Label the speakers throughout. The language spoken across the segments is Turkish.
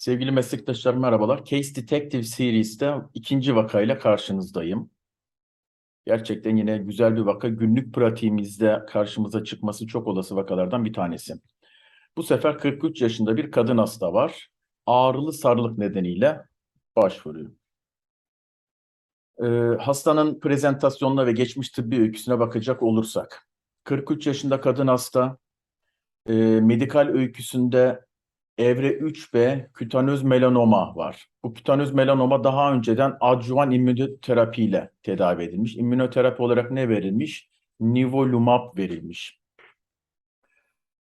Speaker 1: Sevgili meslektaşlar merhabalar. Case Detective Series'te ikinci vakayla karşınızdayım. Gerçekten yine güzel bir vaka. Günlük pratiğimizde karşımıza çıkması çok olası vakalardan bir tanesi. Bu sefer 43 yaşında bir kadın hasta var. Ağrılı sarılık nedeniyle başvuruyor. Ee, hastanın prezentasyonuna ve geçmiş tıbbi öyküsüne bakacak olursak. 43 yaşında kadın hasta. Ee, medikal öyküsünde evre 3B kütanöz melanoma var. Bu kütanöz melanoma daha önceden adjuvan immünoterapi ile tedavi edilmiş. İmmünoterapi olarak ne verilmiş? Nivolumab verilmiş.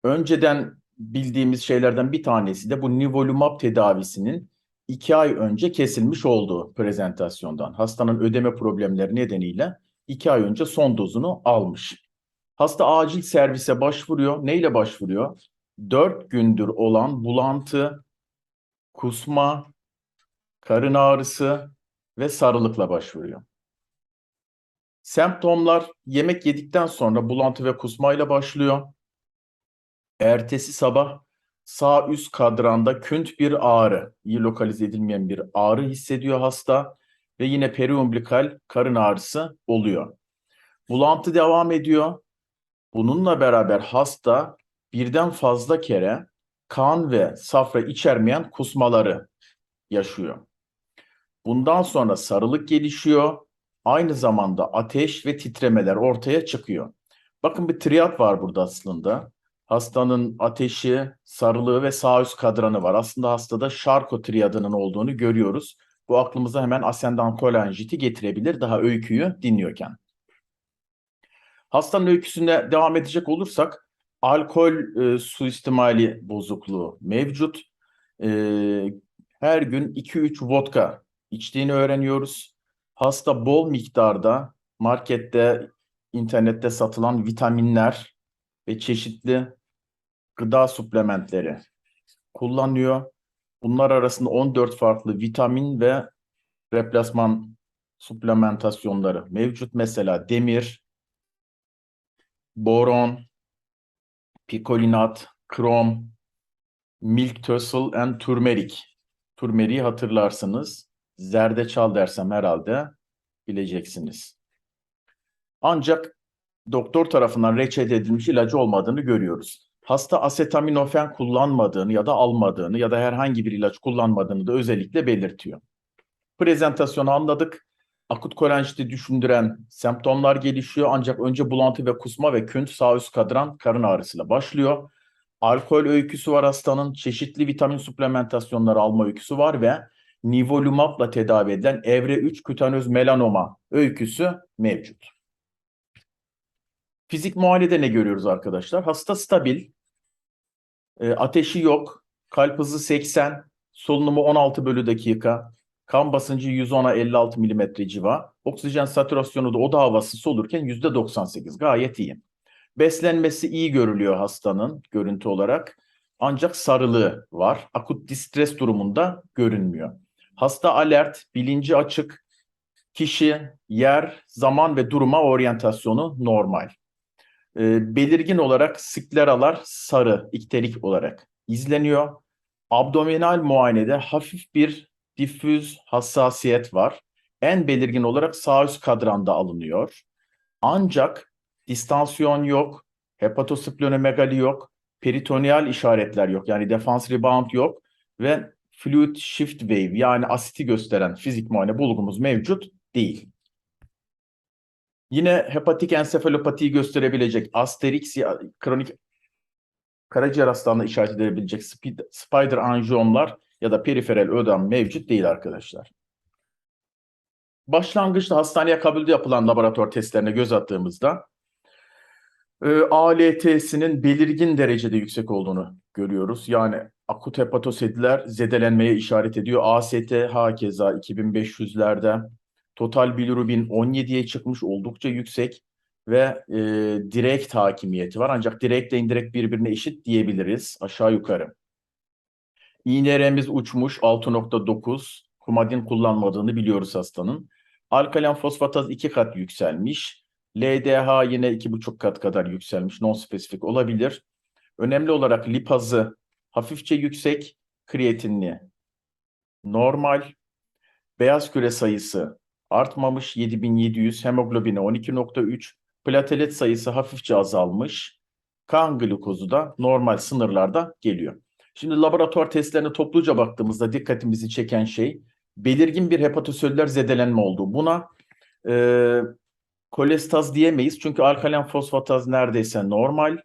Speaker 1: Önceden bildiğimiz şeylerden bir tanesi de bu nivolumab tedavisinin iki ay önce kesilmiş olduğu prezentasyondan. Hastanın ödeme problemleri nedeniyle iki ay önce son dozunu almış. Hasta acil servise başvuruyor. Neyle başvuruyor? 4 gündür olan bulantı, kusma, karın ağrısı ve sarılıkla başvuruyor. Semptomlar yemek yedikten sonra bulantı ve kusmayla başlıyor. Ertesi sabah sağ üst kadranda künt bir ağrı, iyi lokalize edilmeyen bir ağrı hissediyor hasta ve yine periumblikal karın ağrısı oluyor. Bulantı devam ediyor. Bununla beraber hasta birden fazla kere kan ve safra içermeyen kusmaları yaşıyor. Bundan sonra sarılık gelişiyor. Aynı zamanda ateş ve titremeler ortaya çıkıyor. Bakın bir triyat var burada aslında. Hastanın ateşi, sarılığı ve sağ üst kadranı var. Aslında hastada Charcot triyadının olduğunu görüyoruz. Bu aklımıza hemen ascendant kolanjiti getirebilir daha öyküyü dinliyorken. Hastanın öyküsüne devam edecek olursak alkol e, suistimali bozukluğu mevcut. E, her gün 2-3 vodka içtiğini öğreniyoruz. Hasta bol miktarda markette, internette satılan vitaminler ve çeşitli gıda suplementleri kullanıyor. Bunlar arasında 14 farklı vitamin ve replasman suplementasyonları mevcut. Mesela demir, boron, pikolinat, krom, milk thistle and turmeric. Turmeriği hatırlarsınız. Zerdeçal dersem herhalde bileceksiniz. Ancak doktor tarafından reçete edilmiş ilacı olmadığını görüyoruz. Hasta asetaminofen kullanmadığını ya da almadığını ya da herhangi bir ilaç kullanmadığını da özellikle belirtiyor. Prezentasyonu anladık. Akut kolanjiti düşündüren semptomlar gelişiyor ancak önce bulantı ve kusma ve künt sağ üst kadran karın ağrısıyla başlıyor. Alkol öyküsü var hastanın, çeşitli vitamin suplementasyonları alma öyküsü var ve nivolumabla tedavi edilen evre 3 kütanöz melanoma öyküsü mevcut. Fizik muayenede ne görüyoruz arkadaşlar? Hasta stabil, e, ateşi yok, kalp hızı 80, solunumu 16 bölü dakika, kan basıncı 110'a 56 milimetre civa, oksijen satürasyonu da oda havası solurken %98 gayet iyi. Beslenmesi iyi görülüyor hastanın görüntü olarak ancak sarılığı var. Akut distres durumunda görünmüyor. Hasta alert, bilinci açık, kişi, yer, zaman ve duruma oryantasyonu normal. E, belirgin olarak skleralar sarı, ikterik olarak izleniyor. Abdominal muayenede hafif bir difüz hassasiyet var. En belirgin olarak sağ üst kadranda alınıyor. Ancak distansiyon yok, hepatosplenomegali yok, peritoneal işaretler yok. Yani defans rebound yok ve fluid shift wave yani asiti gösteren fizik muayene bulgumuz mevcut değil. Yine hepatik ensefalopatiyi gösterebilecek asterix kronik karaciğer hastalığına işaret edebilecek spider anjiyomlar ya da periferal ödem mevcut değil arkadaşlar. Başlangıçta hastaneye kabulde yapılan laboratuvar testlerine göz attığımızda e, ALT'sinin belirgin derecede yüksek olduğunu görüyoruz. Yani akut hepatosediler zedelenmeye işaret ediyor. AST hakeza 2500'lerde. Total bilirubin 17'ye çıkmış oldukça yüksek ve e, direkt hakimiyeti var. Ancak direkt ile indirekt birbirine eşit diyebiliriz aşağı yukarı. İğneremiz uçmuş 6.9. Kumadin kullanmadığını biliyoruz hastanın. Alkalen fosfataz 2 kat yükselmiş. LDH yine 2,5 kat kadar yükselmiş. Non-spesifik olabilir. Önemli olarak lipazı hafifçe yüksek. Kreatinini normal. Beyaz küre sayısı artmamış 7700, hemoglobini 12.3, platelet sayısı hafifçe azalmış. Kan glukozu da normal sınırlarda geliyor. Şimdi laboratuvar testlerine topluca baktığımızda dikkatimizi çeken şey belirgin bir hepatosellüler zedelenme olduğu. Buna e, kolestaz diyemeyiz çünkü alkalen fosfataz neredeyse normal.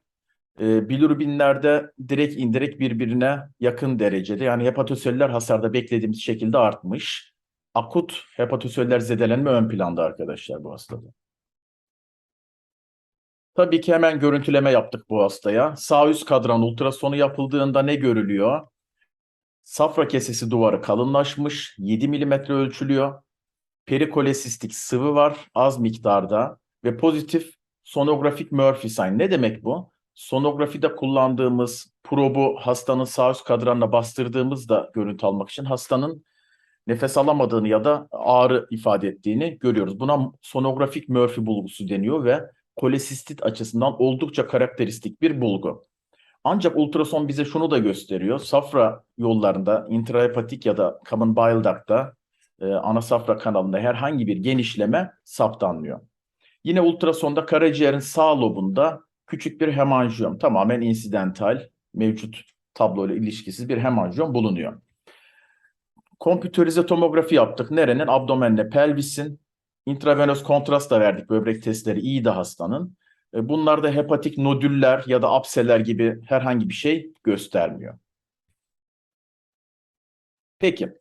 Speaker 1: E, bilirubinlerde direkt indirekt birbirine yakın derecede yani hepatosellüler hasarda beklediğimiz şekilde artmış. Akut hepatosellüler zedelenme ön planda arkadaşlar bu hastada. Tabii ki hemen görüntüleme yaptık bu hastaya. Sağ üst kadran ultrasonu yapıldığında ne görülüyor? Safra kesesi duvarı kalınlaşmış, 7 mm ölçülüyor. Perikolesistik sıvı var az miktarda ve pozitif sonografik Murphy sign. Ne demek bu? Sonografide kullandığımız probu hastanın sağ üst kadranına bastırdığımızda görüntü almak için hastanın nefes alamadığını ya da ağrı ifade ettiğini görüyoruz. Buna sonografik Murphy bulgusu deniyor ve kolesistit açısından oldukça karakteristik bir bulgu. Ancak ultrason bize şunu da gösteriyor. Safra yollarında intrahepatik ya da common bile duct'ta e, ana safra kanalında herhangi bir genişleme saptanmıyor. Yine ultrasonda karaciğerin sağ lobunda küçük bir hemanjiyom tamamen insidental mevcut tabloyla ilişkisiz bir hemanjiyom bulunuyor. Kompüterize tomografi yaptık. Nerenin? Abdomenle pelvisin. Intravenöz kontrast da verdik. Böbrek testleri iyiydi hastanın. E, Bunlarda hepatik nodüller ya da apseler gibi herhangi bir şey göstermiyor. Peki,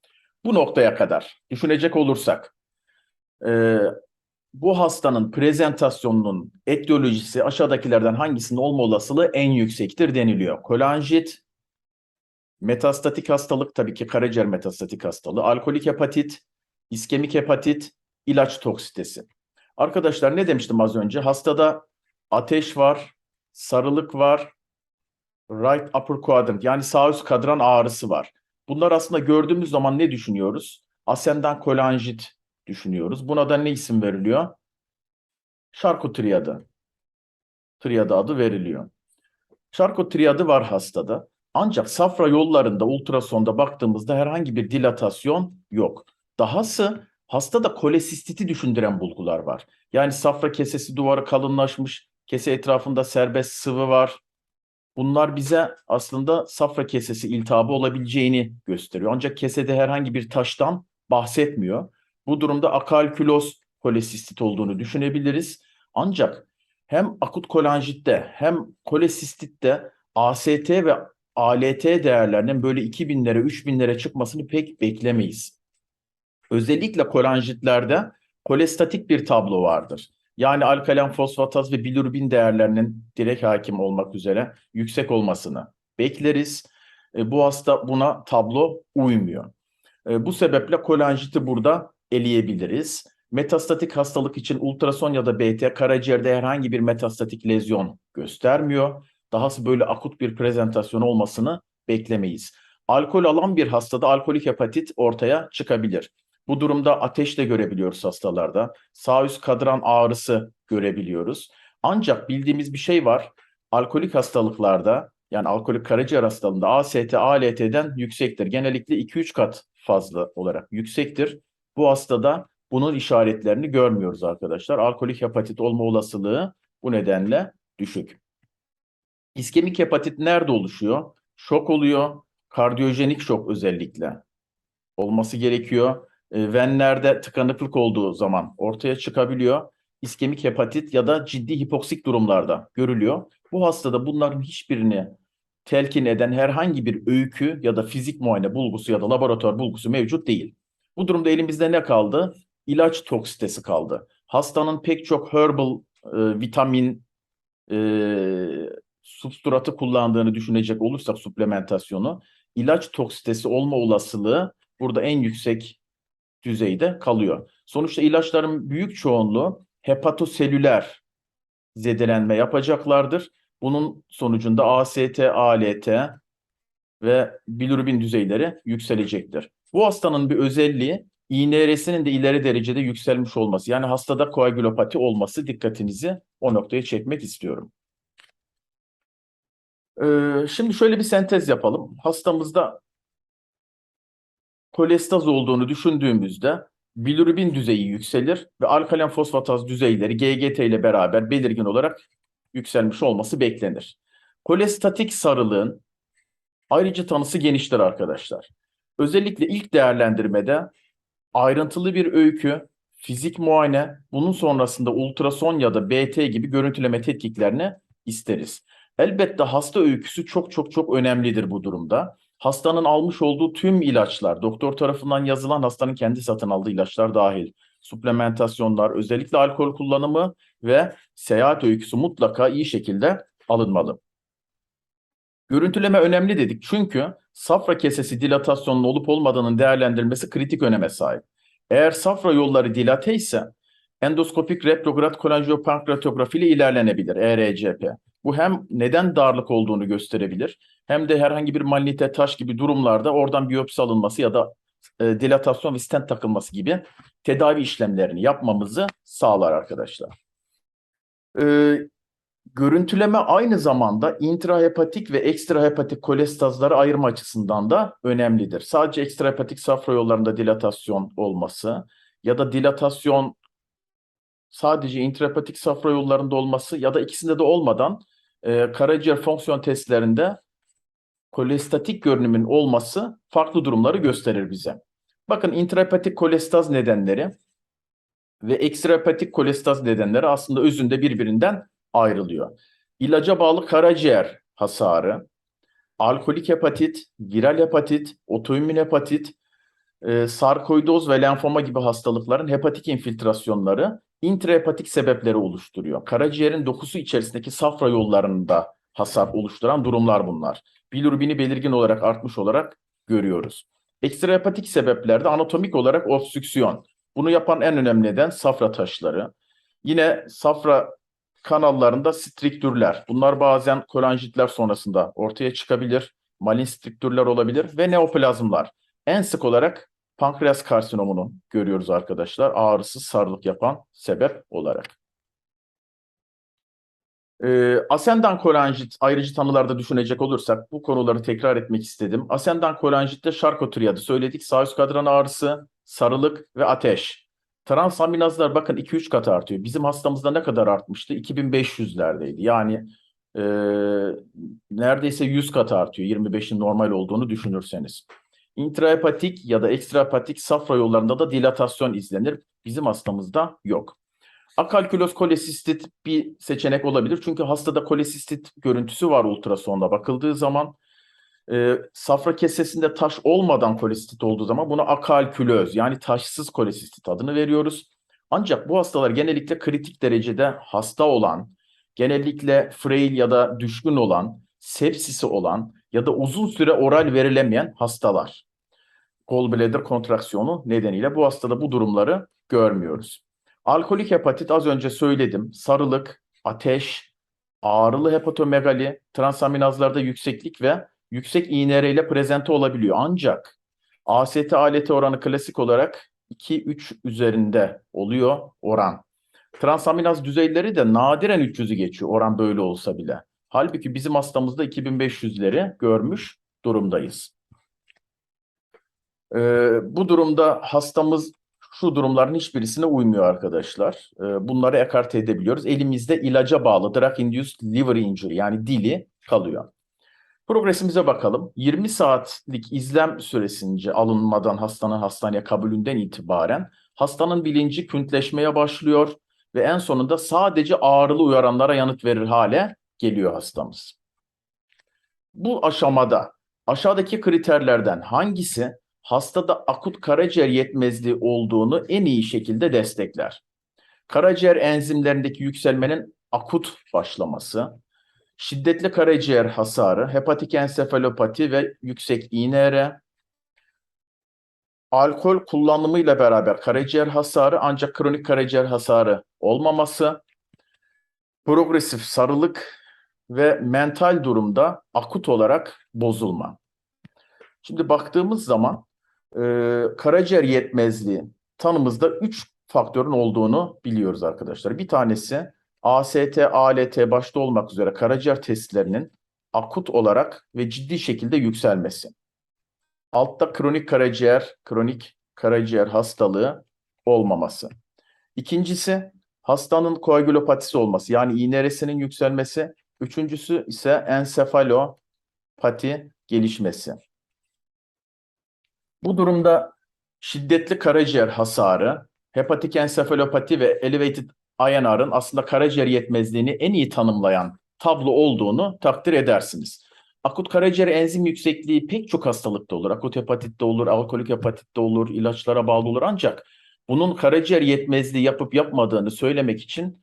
Speaker 1: bu noktaya kadar düşünecek olursak, e, bu hastanın prezentasyonunun etiyolojisi aşağıdakilerden hangisinin olma olasılığı en yüksektir deniliyor. Kolanjit, metastatik hastalık tabii ki karaciğer metastatik hastalığı, alkolik hepatit, iskemik hepatit, ilaç toksitesi. Arkadaşlar ne demiştim az önce? Hastada ateş var, sarılık var, right upper quadrant yani sağ üst kadran ağrısı var. Bunlar aslında gördüğümüz zaman ne düşünüyoruz? Ascendant kolanjit düşünüyoruz. Buna da ne isim veriliyor? Charcot triadı. Triadı adı veriliyor. Charcot triadı var hastada. Ancak safra yollarında ultrasonda baktığımızda herhangi bir dilatasyon yok. Dahası hastada kolesistiti düşündüren bulgular var. Yani safra kesesi duvarı kalınlaşmış, kese etrafında serbest sıvı var. Bunlar bize aslında safra kesesi iltihabı olabileceğini gösteriyor. Ancak kesede herhangi bir taştan bahsetmiyor. Bu durumda akalküloz kolesistit olduğunu düşünebiliriz. Ancak hem akut kolanjitte hem kolesistitte AST ve ALT değerlerinin böyle 2000'lere 3000'lere çıkmasını pek beklemeyiz. Özellikle kolanjitlerde kolestatik bir tablo vardır. Yani alkalen fosfataz ve bilirubin değerlerinin direkt hakim olmak üzere yüksek olmasını bekleriz. E, bu hasta buna tablo uymuyor. E, bu sebeple kolanjiti burada eleyebiliriz. Metastatik hastalık için ultrason ya da BT karaciğerde herhangi bir metastatik lezyon göstermiyor. Dahası böyle akut bir prezentasyon olmasını beklemeyiz. Alkol alan bir hastada alkolik hepatit ortaya çıkabilir. Bu durumda ateş de görebiliyoruz hastalarda. Sağ üst kadran ağrısı görebiliyoruz. Ancak bildiğimiz bir şey var. Alkolik hastalıklarda yani alkolik karaciğer hastalığında AST, ALT'den yüksektir. Genellikle 2-3 kat fazla olarak yüksektir. Bu hastada bunun işaretlerini görmüyoruz arkadaşlar. Alkolik hepatit olma olasılığı bu nedenle düşük. İskemik hepatit nerede oluşuyor? Şok oluyor. Kardiyojenik şok özellikle olması gerekiyor. E, venlerde tıkanıklık olduğu zaman ortaya çıkabiliyor. İskemik hepatit ya da ciddi hipoksik durumlarda görülüyor. Bu hastada bunların hiçbirini telkin eden herhangi bir öykü ya da fizik muayene bulgusu ya da laboratuvar bulgusu mevcut değil. Bu durumda elimizde ne kaldı? İlaç toksitesi kaldı. Hastanın pek çok herbal e, vitamin e, substratı kullandığını düşünecek olursak suplementasyonu ilaç toksitesi olma olasılığı burada en yüksek düzeyde kalıyor. Sonuçta ilaçların büyük çoğunluğu hepatoselüler zedelenme yapacaklardır. Bunun sonucunda AST, ALT ve bilirubin düzeyleri yükselecektir. Bu hastanın bir özelliği INR'sinin de ileri derecede yükselmiş olması. Yani hastada koagülopati olması dikkatinizi o noktaya çekmek istiyorum. Ee, şimdi şöyle bir sentez yapalım. Hastamızda kolestaz olduğunu düşündüğümüzde bilirubin düzeyi yükselir ve alkalen fosfataz düzeyleri GGT ile beraber belirgin olarak yükselmiş olması beklenir. Kolestatik sarılığın ayrıcı tanısı geniştir arkadaşlar. Özellikle ilk değerlendirmede ayrıntılı bir öykü, fizik muayene, bunun sonrasında ultrason ya da BT gibi görüntüleme tetkiklerini isteriz. Elbette hasta öyküsü çok çok çok önemlidir bu durumda. Hastanın almış olduğu tüm ilaçlar, doktor tarafından yazılan hastanın kendi satın aldığı ilaçlar dahil, suplementasyonlar, özellikle alkol kullanımı ve seyahat öyküsü mutlaka iyi şekilde alınmalı. Görüntüleme önemli dedik çünkü safra kesesi dilatasyonun olup olmadığının değerlendirilmesi kritik öneme sahip. Eğer safra yolları dilate ise endoskopik retrograd kolangiopankreatografi ile ilerlenebilir ERCP. Bu hem neden darlık olduğunu gösterebilir hem de herhangi bir malignite taş gibi durumlarda oradan biyopsi alınması ya da e, dilatasyon ve stent takılması gibi tedavi işlemlerini yapmamızı sağlar arkadaşlar. E, görüntüleme aynı zamanda intrahepatik ve ekstrahepatik kolestazları ayırma açısından da önemlidir. Sadece ekstrahepatik safra yollarında dilatasyon olması ya da dilatasyon sadece intrahepatik safra yollarında olması ya da ikisinde de olmadan e, karaciğer fonksiyon testlerinde kolestatik görünümün olması farklı durumları gösterir bize. Bakın intrahepatik kolestaz nedenleri ve ekstrahepatik kolestaz nedenleri aslında özünde birbirinden ayrılıyor. İlaca bağlı karaciğer hasarı, alkolik hepatit, viral hepatit, otoimmün hepatit, e, sarkoidoz ve lenfoma gibi hastalıkların hepatik infiltrasyonları intrahepatik sebepleri oluşturuyor. Karaciğerin dokusu içerisindeki safra yollarında hasar oluşturan durumlar bunlar. Bilirubini belirgin olarak artmış olarak görüyoruz. Ekstrahepatik sebeplerde anatomik olarak obstrüksiyon. Bunu yapan en önemli neden safra taşları. Yine safra kanallarında striktürler. Bunlar bazen kolanjitler sonrasında ortaya çıkabilir. Malin striktürler olabilir ve neoplazmlar. En sık olarak pankreas karsinomunu görüyoruz arkadaşlar. Ağrısız sarılık yapan sebep olarak. Ee, asendan kolanjit ayrıcı tanılarda düşünecek olursak bu konuları tekrar etmek istedim. Asendan kolanjitte şarkotriyadı söyledik. Sağ üst kadran ağrısı, sarılık ve ateş. Transaminazlar bakın 2-3 kat artıyor. Bizim hastamızda ne kadar artmıştı? 2500'lerdeydi. Yani e, neredeyse 100 kat artıyor 25'in normal olduğunu düşünürseniz. İntrahepatik ya da ekstrahepatik safra yollarında da dilatasyon izlenir. Bizim hastamızda yok. Akalküloz kolesistit bir seçenek olabilir. Çünkü hastada kolesistit görüntüsü var ultrasonda bakıldığı zaman. E, safra kesesinde taş olmadan kolesistit olduğu zaman buna akalkülöz yani taşsız kolesistit adını veriyoruz. Ancak bu hastalar genellikle kritik derecede hasta olan, genellikle frail ya da düşkün olan, sepsisi olan ya da uzun süre oral verilemeyen hastalar. Gallbladder kontraksiyonu nedeniyle bu hastada bu durumları görmüyoruz. Alkolik hepatit az önce söyledim. Sarılık, ateş, ağrılı hepatomegali, transaminazlarda yükseklik ve yüksek INR ile prezente olabiliyor. Ancak AST aleti oranı klasik olarak 2-3 üzerinde oluyor oran. Transaminaz düzeyleri de nadiren 300'ü geçiyor oran böyle olsa bile. Halbuki bizim hastamızda 2500'leri görmüş durumdayız. Ee, bu durumda hastamız şu durumların hiçbirisine uymuyor arkadaşlar. Ee, bunları ekarte edebiliyoruz. Elimizde ilaca bağlı drug-induced liver injury yani dili kalıyor. Progresimize bakalım. 20 saatlik izlem süresince alınmadan hastanın hastaneye kabulünden itibaren hastanın bilinci küntleşmeye başlıyor ve en sonunda sadece ağrılı uyaranlara yanıt verir hale geliyor hastamız. Bu aşamada aşağıdaki kriterlerden hangisi hastada akut karaciğer yetmezliği olduğunu en iyi şekilde destekler? Karaciğer enzimlerindeki yükselmenin akut başlaması, şiddetli karaciğer hasarı, hepatik ensefalopati ve yüksek INR, alkol kullanımıyla beraber karaciğer hasarı ancak kronik karaciğer hasarı olmaması, progresif sarılık ve mental durumda akut olarak bozulma. Şimdi baktığımız zaman e, karaciğer yetmezliği tanımızda 3 faktörün olduğunu biliyoruz arkadaşlar. Bir tanesi AST, ALT başta olmak üzere karaciğer testlerinin akut olarak ve ciddi şekilde yükselmesi. Altta kronik karaciğer, kronik karaciğer hastalığı olmaması. İkincisi hastanın koagülopatisi olması yani iğneresinin yükselmesi. Üçüncüsü ise ensefalopati gelişmesi. Bu durumda şiddetli karaciğer hasarı, hepatik ensefalopati ve elevated INR'ın aslında karaciğer yetmezliğini en iyi tanımlayan tablo olduğunu takdir edersiniz. Akut karaciğer enzim yüksekliği pek çok hastalıkta olur. Akut hepatit de olur, alkolik hepatit de olur, ilaçlara bağlı olur ancak bunun karaciğer yetmezliği yapıp yapmadığını söylemek için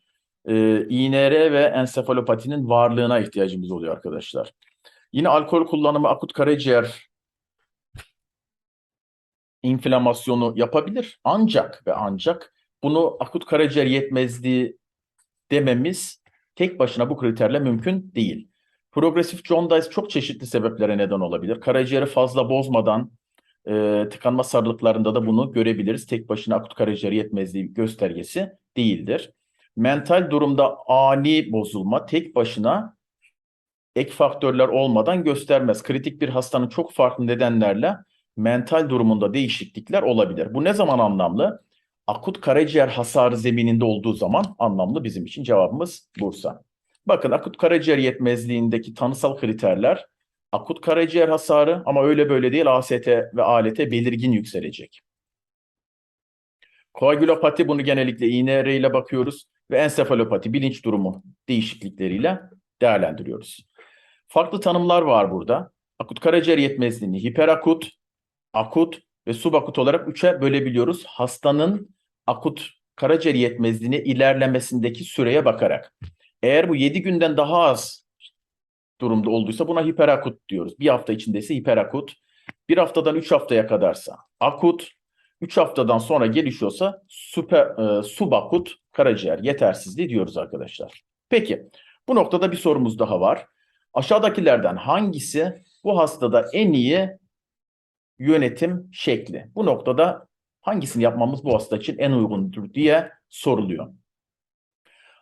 Speaker 1: e, INR ve ensefalopatinin varlığına ihtiyacımız oluyor arkadaşlar. Yine alkol kullanımı akut karaciğer inflamasyonu yapabilir. Ancak ve ancak bunu akut karaciğer yetmezliği dememiz tek başına bu kriterle mümkün değil. Progresif jaundice çok çeşitli sebeplere neden olabilir. Karaciğeri fazla bozmadan e, tıkanma sarılıklarında da bunu görebiliriz. Tek başına akut karaciğer yetmezliği göstergesi değildir. Mental durumda ani bozulma tek başına ek faktörler olmadan göstermez. Kritik bir hastanın çok farklı nedenlerle mental durumunda değişiklikler olabilir. Bu ne zaman anlamlı? Akut karaciğer hasarı zemininde olduğu zaman anlamlı bizim için cevabımız Bursa. Bakın akut karaciğer yetmezliğindeki tanısal kriterler akut karaciğer hasarı ama öyle böyle değil AST ve ALT belirgin yükselecek. Koagülopati bunu genellikle INR ile bakıyoruz ve ensefalopati bilinç durumu değişiklikleriyle değerlendiriyoruz. Farklı tanımlar var burada. Akut karaciğer yetmezliğini hiperakut, akut ve subakut olarak üçe bölebiliyoruz. Hastanın akut karaciğer yetmezliğine ilerlemesindeki süreye bakarak. Eğer bu 7 günden daha az durumda olduysa buna hiperakut diyoruz. Bir hafta içindeyse hiperakut. Bir haftadan 3 haftaya kadarsa akut. 3 haftadan sonra gelişiyorsa süper, e, subakut karaciğer yetersizliği diyoruz arkadaşlar. Peki bu noktada bir sorumuz daha var. Aşağıdakilerden hangisi bu hastada en iyi yönetim şekli? Bu noktada hangisini yapmamız bu hasta için en uygundur diye soruluyor.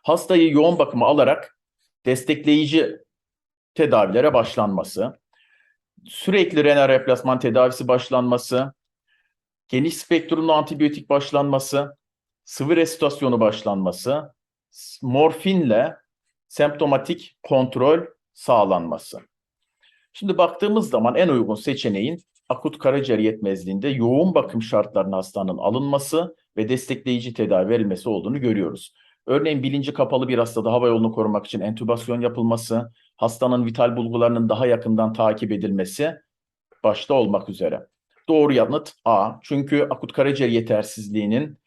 Speaker 1: Hastayı yoğun bakıma alarak destekleyici tedavilere başlanması, sürekli renal replasman tedavisi başlanması, geniş spektrumlu antibiyotik başlanması, sıvı resitasyonu başlanması, morfinle semptomatik kontrol sağlanması. Şimdi baktığımız zaman en uygun seçeneğin akut karaciğer yetmezliğinde yoğun bakım şartlarına hastanın alınması ve destekleyici tedavi verilmesi olduğunu görüyoruz. Örneğin bilinci kapalı bir hastada hava yolunu korumak için entübasyon yapılması, hastanın vital bulgularının daha yakından takip edilmesi başta olmak üzere. Doğru yanıt A. Çünkü akut karaciğer yetersizliğinin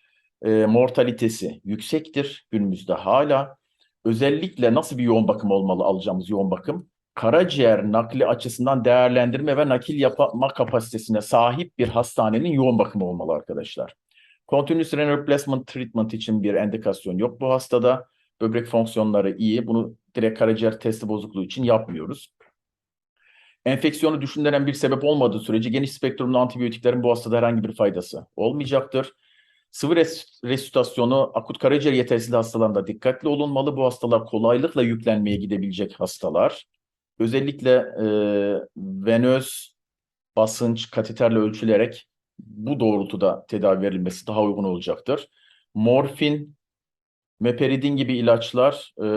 Speaker 1: e, mortalitesi yüksektir günümüzde hala. Özellikle nasıl bir yoğun bakım olmalı alacağımız yoğun bakım? Karaciğer nakli açısından değerlendirme ve nakil yapma kapasitesine sahip bir hastanenin yoğun bakımı olmalı arkadaşlar. Continuous renal replacement treatment için bir endikasyon yok bu hastada. Böbrek fonksiyonları iyi. Bunu direkt karaciğer testi bozukluğu için yapmıyoruz. Enfeksiyonu düşündüren bir sebep olmadığı sürece geniş spektrumlu antibiyotiklerin bu hastada herhangi bir faydası olmayacaktır. Sıvı res resütasyonu akut karaciğer yetersizliği hastalarında dikkatli olunmalı. Bu hastalar kolaylıkla yüklenmeye gidebilecek hastalar. Özellikle e, venöz basınç kateterle ölçülerek bu doğrultuda tedavi verilmesi daha uygun olacaktır. Morfin, meperidin gibi ilaçlar e,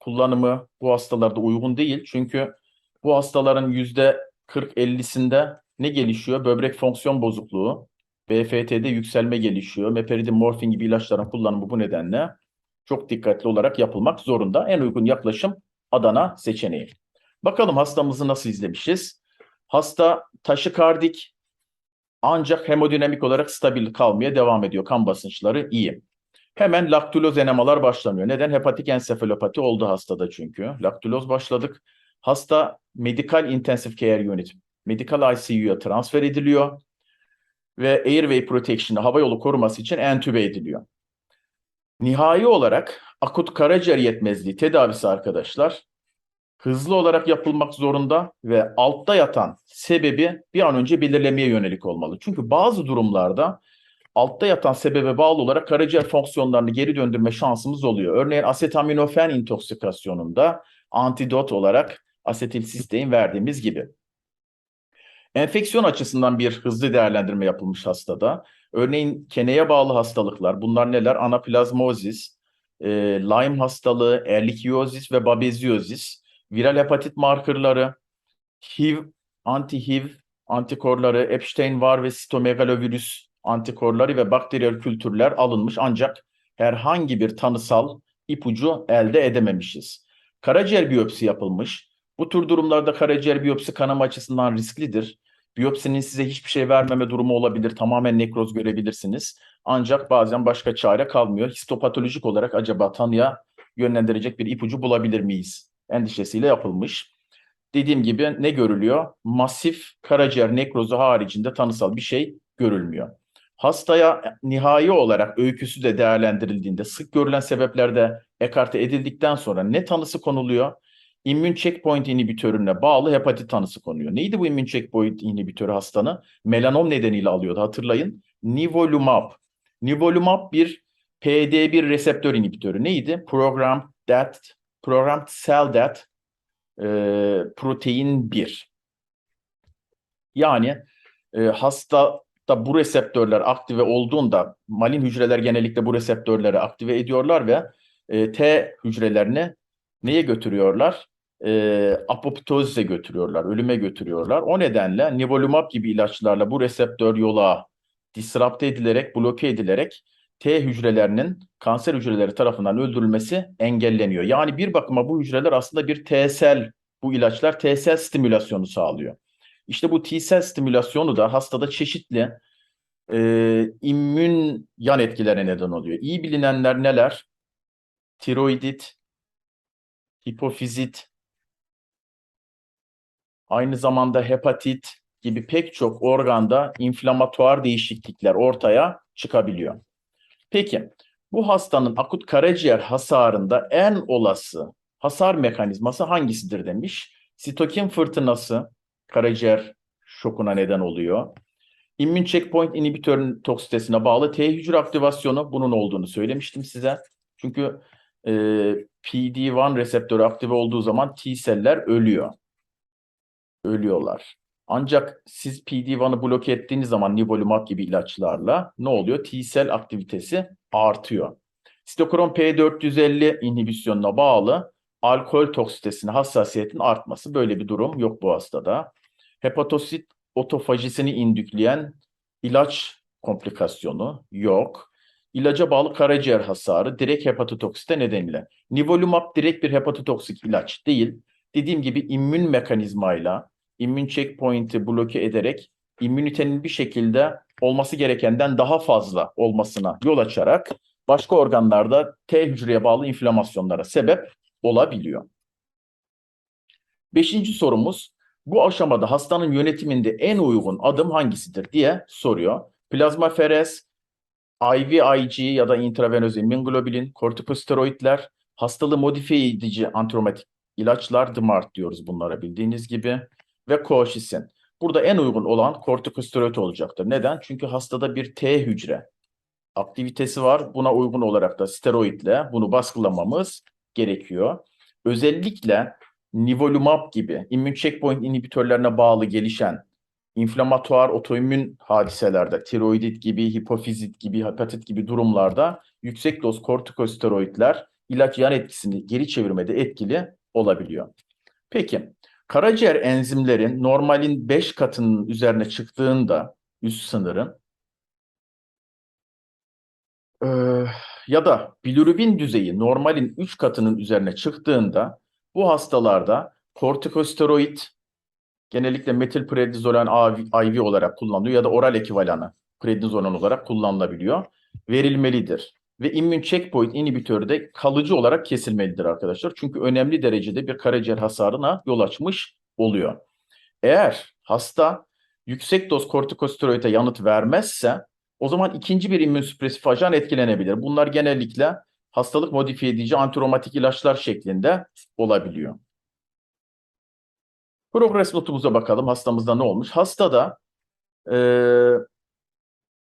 Speaker 1: kullanımı bu hastalarda uygun değil. Çünkü bu hastaların yüzde 40-50'sinde ne gelişiyor? Böbrek fonksiyon bozukluğu, BFT'de yükselme gelişiyor. Meperidin, morfin gibi ilaçların kullanımı bu nedenle çok dikkatli olarak yapılmak zorunda. En uygun yaklaşım Adana seçeneği. Bakalım hastamızı nasıl izlemişiz? Hasta taşikardik ancak hemodinamik olarak stabil kalmaya devam ediyor. Kan basınçları iyi. Hemen laktuloz enemalar başlanıyor. Neden? Hepatik ensefalopati oldu hastada çünkü. Laktuloz başladık. Hasta Medical Intensive Care Unit, Medical ICU'ya transfer ediliyor ve Airway Protection'ı hava yolu koruması için entübe ediliyor. Nihai olarak akut karaciğer yetmezliği tedavisi arkadaşlar hızlı olarak yapılmak zorunda ve altta yatan sebebi bir an önce belirlemeye yönelik olmalı. Çünkü bazı durumlarda altta yatan sebebe bağlı olarak karaciğer fonksiyonlarını geri döndürme şansımız oluyor. Örneğin asetaminofen intoksikasyonunda antidot olarak asetilsistein verdiğimiz gibi. Enfeksiyon açısından bir hızlı değerlendirme yapılmış hastada. Örneğin keneye bağlı hastalıklar. Bunlar neler? Anaplazmozis, e, Lyme hastalığı, erlikiozis ve babeziozis. Viral hepatit markerları, HIV, anti-HIV antikorları, Epstein-Barr ve sitomegalovirüs antikorları ve bakteriyel kültürler alınmış ancak herhangi bir tanısal ipucu elde edememişiz. Karaciğer biyopsi yapılmış. Bu tür durumlarda karaciğer biyopsi kanama açısından risklidir. Biyopsinin size hiçbir şey vermeme durumu olabilir. Tamamen nekroz görebilirsiniz. Ancak bazen başka çare kalmıyor. Histopatolojik olarak acaba tanıya yönlendirecek bir ipucu bulabilir miyiz? Endişesiyle yapılmış. Dediğim gibi ne görülüyor? Masif karaciğer nekrozu haricinde tanısal bir şey görülmüyor. Hastaya nihai olarak öyküsü de değerlendirildiğinde sık görülen sebeplerde ekarte edildikten sonra ne tanısı konuluyor? İmmün checkpoint inhibitörüne bağlı hepatit tanısı konuyor. Neydi bu immün checkpoint inhibitörü hastanı? Melanom nedeniyle alıyordu hatırlayın. Nivolumab. Nivolumab bir PD1 reseptör inhibitörü. Neydi? Program that, programmed cell that e, protein 1. Yani e, hasta da bu reseptörler aktive olduğunda malin hücreler genellikle bu reseptörleri aktive ediyorlar ve e, T hücrelerini neye götürüyorlar? E, apoptozize götürüyorlar, ölüme götürüyorlar. O nedenle nivolumab gibi ilaçlarla bu reseptör yola disrupte edilerek, bloke edilerek T hücrelerinin kanser hücreleri tarafından öldürülmesi engelleniyor. Yani bir bakıma bu hücreler aslında bir T-sel, bu ilaçlar T-sel stimülasyonu sağlıyor. İşte bu T-sel stimülasyonu da hastada çeşitli e, immün yan etkilere neden oluyor. İyi bilinenler neler? Tiroidit, hipofizit, aynı zamanda hepatit gibi pek çok organda inflamatuar değişiklikler ortaya çıkabiliyor. Peki bu hastanın akut karaciğer hasarında en olası hasar mekanizması hangisidir demiş. Sitokin fırtınası karaciğer şokuna neden oluyor. İmmün checkpoint inhibitörün toksitesine bağlı T hücre aktivasyonu bunun olduğunu söylemiştim size. Çünkü e, PD-1 reseptörü aktive olduğu zaman T seller ölüyor. Ölüyorlar. Ancak siz PD-1'ı bloke ettiğiniz zaman nivolumab gibi ilaçlarla ne oluyor? T-sel aktivitesi artıyor. Sitokrom P450 inhibisyonuna bağlı alkol toksitesine hassasiyetin artması. Böyle bir durum yok bu hastada. Hepatosit otofajisini indükleyen ilaç komplikasyonu yok. İlaca bağlı karaciğer hasarı direkt hepatotoksite nedeniyle. Nivolumab direkt bir hepatotoksik ilaç değil. Dediğim gibi immün mekanizmayla immün checkpoint'i bloke ederek immünitenin bir şekilde olması gerekenden daha fazla olmasına yol açarak başka organlarda T hücreye bağlı inflamasyonlara sebep olabiliyor. Beşinci sorumuz bu aşamada hastanın yönetiminde en uygun adım hangisidir diye soruyor. Plazmaferez, IVIG ya da intravenöz immunoglobulin, kortikosteroidler, hastalığı modifiye edici antiromatik ilaçlar, DMARD diyoruz bunlara bildiğiniz gibi ve koşisin. Burada en uygun olan kortikosteroid olacaktır. Neden? Çünkü hastada bir T hücre aktivitesi var. Buna uygun olarak da steroidle bunu baskılamamız gerekiyor. Özellikle nivolumab gibi immün checkpoint inhibitörlerine bağlı gelişen inflamatuar otoimmün hadiselerde, tiroidit gibi, hipofizit gibi, hepatit gibi durumlarda yüksek doz kortikosteroidler ilaç yan etkisini geri çevirmede etkili olabiliyor. Peki, karaciğer enzimlerin normalin 5 katının üzerine çıktığında üst sınırın e, ya da bilirubin düzeyi normalin 3 katının üzerine çıktığında bu hastalarda kortikosteroid genellikle metilprednizolan IV olarak kullanılıyor ya da oral ekvivalanı prednizolan olarak kullanılabiliyor. Verilmelidir. Ve immün checkpoint inhibitörü de kalıcı olarak kesilmelidir arkadaşlar. Çünkü önemli derecede bir karaciğer hasarına yol açmış oluyor. Eğer hasta yüksek doz kortikosteroide yanıt vermezse o zaman ikinci bir immünsüpresif ajan etkilenebilir. Bunlar genellikle hastalık modifiye edici antiromatik ilaçlar şeklinde olabiliyor. Progress notumuza bakalım hastamızda ne olmuş. Hastada e,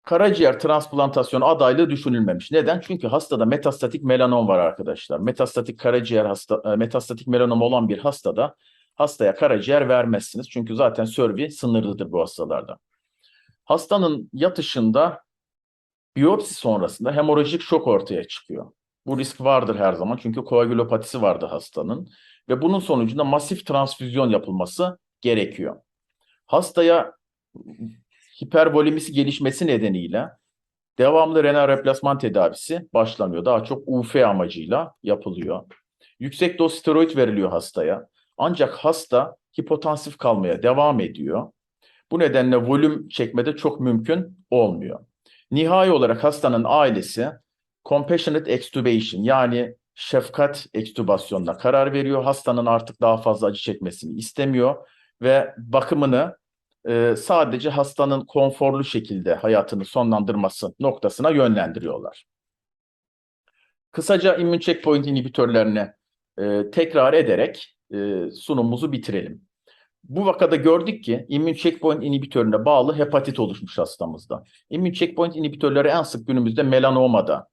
Speaker 1: karaciğer transplantasyonu adaylığı düşünülmemiş. Neden? Çünkü hastada metastatik melanom var arkadaşlar. Metastatik karaciğer hasta, e, metastatik melanom olan bir hastada hastaya karaciğer vermezsiniz. Çünkü zaten sörvi sınırlıdır bu hastalarda. Hastanın yatışında biyopsi sonrasında hemorajik şok ortaya çıkıyor. Bu risk vardır her zaman çünkü koagülopatisi vardı hastanın ve bunun sonucunda masif transfüzyon yapılması gerekiyor. Hastaya hipervolemisi gelişmesi nedeniyle devamlı renal replasman tedavisi başlanıyor. Daha çok UF amacıyla yapılıyor. Yüksek doz steroid veriliyor hastaya. Ancak hasta hipotansif kalmaya devam ediyor. Bu nedenle volüm çekmede çok mümkün olmuyor. Nihai olarak hastanın ailesi compassionate extubation yani şefkat ekstübasyonuna karar veriyor. Hastanın artık daha fazla acı çekmesini istemiyor ve bakımını e, sadece hastanın konforlu şekilde hayatını sonlandırması noktasına yönlendiriyorlar. Kısaca immün checkpoint inhibitörlerini e, tekrar ederek e, sunumumuzu bitirelim. Bu vakada gördük ki immün checkpoint inhibitörüne bağlı hepatit oluşmuş hastamızda. İmmün checkpoint inhibitörleri en sık günümüzde melanomada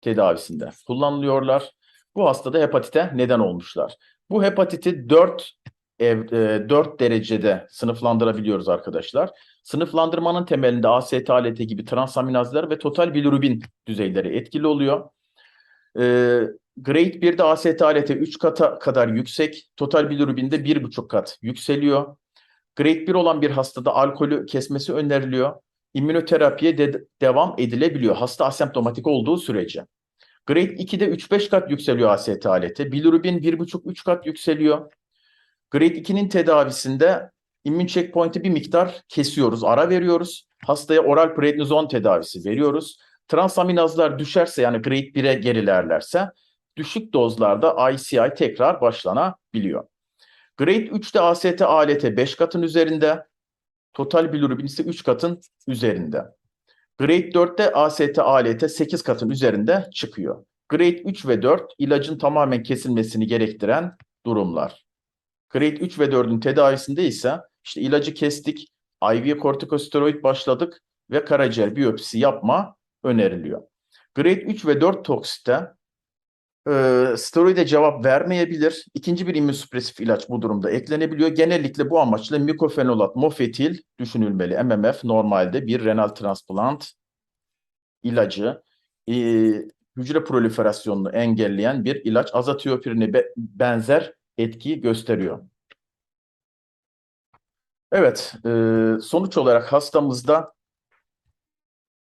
Speaker 1: tedavisinde kullanılıyorlar. Bu hastada hepatite neden olmuşlar. Bu hepatiti 4 ev, e, 4 derecede sınıflandırabiliyoruz arkadaşlar. Sınıflandırmanın temelinde AST, ALT gibi transaminazlar ve total bilirubin düzeyleri etkili oluyor. E, grade 1'de AST, ALT 3 kata kadar yüksek, total bilirubinde 1,5 kat yükseliyor. Grade 1 olan bir hastada alkolü kesmesi öneriliyor. İmmünoterapiye de devam edilebiliyor hasta asemptomatik olduğu sürece. Grade 2'de 3-5 kat yükseliyor AST ALT. Bilirubin 1,5-3 kat yükseliyor. Grade 2'nin tedavisinde immün checkpoint'i bir miktar kesiyoruz, ara veriyoruz. Hastaya oral prednizon tedavisi veriyoruz. Transaminazlar düşerse yani grade 1'e gerilerlerse düşük dozlarda ICI tekrar başlanabiliyor. Grade 3'te AST ALT 5 katın üzerinde, total bilirubin ise 3 katın üzerinde. Grade 4'te AST ALT 8 katın üzerinde çıkıyor. Grade 3 ve 4 ilacın tamamen kesilmesini gerektiren durumlar. Grade 3 ve 4'ün tedavisinde ise işte ilacı kestik, IV kortikosteroid başladık ve karaciğer biyopsisi yapma öneriliyor. Grade 3 ve 4 toksite e, steroide cevap vermeyebilir. İkinci bir immünsüpresif ilaç bu durumda eklenebiliyor. Genellikle bu amaçla mikofenolat, mofetil düşünülmeli. MMF normalde bir renal transplant ilacı. E, hücre proliferasyonunu engelleyen bir ilaç. Azatioprine be, benzer etki gösteriyor. Evet, e, sonuç olarak hastamızda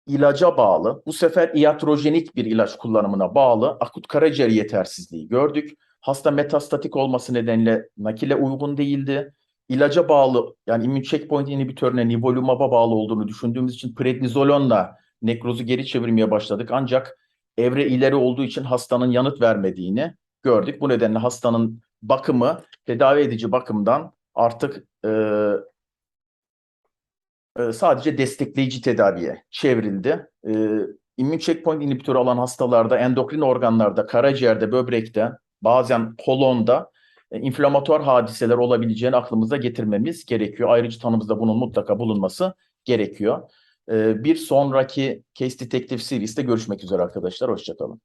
Speaker 1: ilaca bağlı, bu sefer iatrojenik bir ilaç kullanımına bağlı akut karaciğer yetersizliği gördük. Hasta metastatik olması nedeniyle nakile uygun değildi. İlaca bağlı yani immün checkpoint inhibitörüne nivolumab'a bağlı olduğunu düşündüğümüz için prednizolonla nekrozu geri çevirmeye başladık. Ancak evre ileri olduğu için hastanın yanıt vermediğini gördük. Bu nedenle hastanın bakımı tedavi edici bakımdan artık e, e, sadece destekleyici tedaviye çevrildi. E, immün checkpoint inhibitörü alan hastalarda endokrin organlarda, karaciğerde, böbrekte, bazen kolonda e, inflamatuar hadiseler olabileceğini aklımıza getirmemiz gerekiyor. Ayrıca tanımızda bunun mutlaka bulunması gerekiyor. E, bir sonraki Case Detective Series'te görüşmek üzere arkadaşlar. Hoşçakalın.